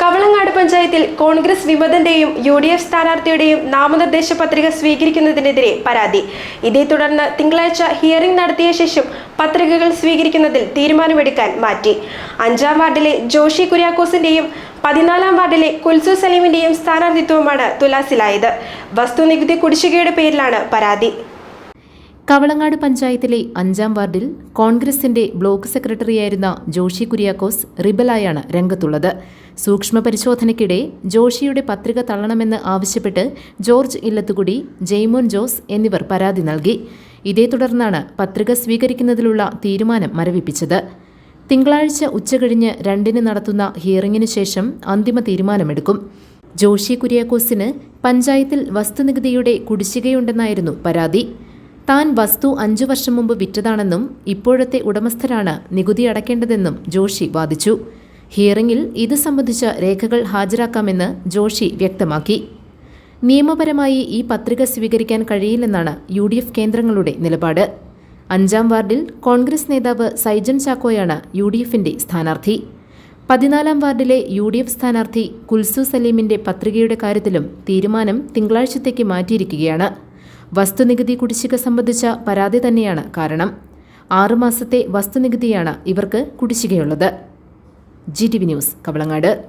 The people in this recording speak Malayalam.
കവളങ്ങാട് പഞ്ചായത്തിൽ കോൺഗ്രസ് വിമതന്റെയും യു ഡി എഫ് സ്ഥാനാർത്ഥിയുടെയും നാമനിർദ്ദേശ പത്രിക സ്വീകരിക്കുന്നതിനെതിരെ പരാതി. ഇതേ തുടർന്ന് തിങ്കളാഴ്ച ഹിയറിംഗ് നടത്തിയ ശേഷം പത്രികകൾ സ്വീകരിക്കുന്നതിൽ തീരുമാനമെടുക്കാൻ മാറ്റി. അഞ്ചാം വാർഡിലെ ജോഷി കുര്യാക്കോസിന്റെയും പതിനാലാം വാർഡിലെ കുൽസു സലീമിന്റെയും സ്ഥാനാർത്ഥിത്വമാണ് തുലാസിലായത്. വസ്തുനികുതി കുടിശ്ശികയുടെ പേരിലാണ് പരാതി. കവളങ്ങാട് പഞ്ചായത്തിലെ അഞ്ചാം വാർഡിൽ കോൺഗ്രസിന്റെ ബ്ലോക്ക് സെക്രട്ടറിയായിരുന്ന ജോഷി കുര്യാക്കോസ് റിബലായാണ് രംഗത്തുള്ളത്. സൂക്ഷ്മ പരിശോധനയ്ക്കിടെ ജോഷിയുടെ പത്രിക തള്ളണമെന്ന് ആവശ്യപ്പെട്ട് ജോർജ് ഇല്ലത്തുകുടി ജെയ്മോൻ ജോസ് എന്നിവർ പരാതി നൽകി. ഇതേ തുടർന്നാണ് പത്രിക സ്വീകരിക്കുന്നതിലുള്ള തീരുമാനം മരവിപ്പിച്ചത്. തിങ്കളാഴ്ച ഉച്ചകഴിഞ്ഞ് രണ്ടിന് നടത്തുന്ന ഹിയറിംഗിന് ശേഷം അന്തിമ തീരുമാനമെടുക്കും. ജോഷി കുര്യാക്കോസിന് പഞ്ചായത്തിൽ വസ്തുനികുതിയുടെ കുടിശ്ശികയുണ്ടെന്നായിരുന്നു പരാതി. താൻ വസ്തു അഞ്ചു വർഷം മുമ്പ് വിറ്റതാണെന്നും ഇപ്പോഴത്തെ ഉടമസ്ഥരാണ് നികുതി അടക്കേണ്ടതെന്നും ജോഷി വാദിച്ചു. ഹിയറിംഗിൽ ഇത് സംബന്ധിച്ച രേഖകൾ ഹാജരാക്കാമെന്ന് ജോഷി വ്യക്തമാക്കി. നിയമപരമായി ഈ പത്രിക സ്വീകരിക്കാൻ കഴിയില്ലെന്നാണ് യു ഡി എഫ് കേന്ദ്രങ്ങളുടെ നിലപാട്. അഞ്ചാം വാർഡിൽ കോൺഗ്രസ് നേതാവ് സൈജൻ ചാക്കോയാണ് യു ഡി എഫിന്റെ സ്ഥാനാർത്ഥി. പതിനാലാം വാർഡിലെ യു ഡി എഫ് സ്ഥാനാർത്ഥി കുൽസു സലീമിന്റെ പത്രികയുടെ കാര്യത്തിലും തീരുമാനം തിങ്കളാഴ്ചത്തേക്ക് മാറ്റിയിരിക്കുകയാണ്. വസ്തുനികുതി കുടിശ്ശിക സംബന്ധിച്ച പരാതി തന്നെയാണ് കാരണം. ആറുമാസത്തെ വസ്തുനികുതിയാണ് ഇവർക്ക് കുടിശ്ശികയുള്ളത്. G T V news Kavalangad.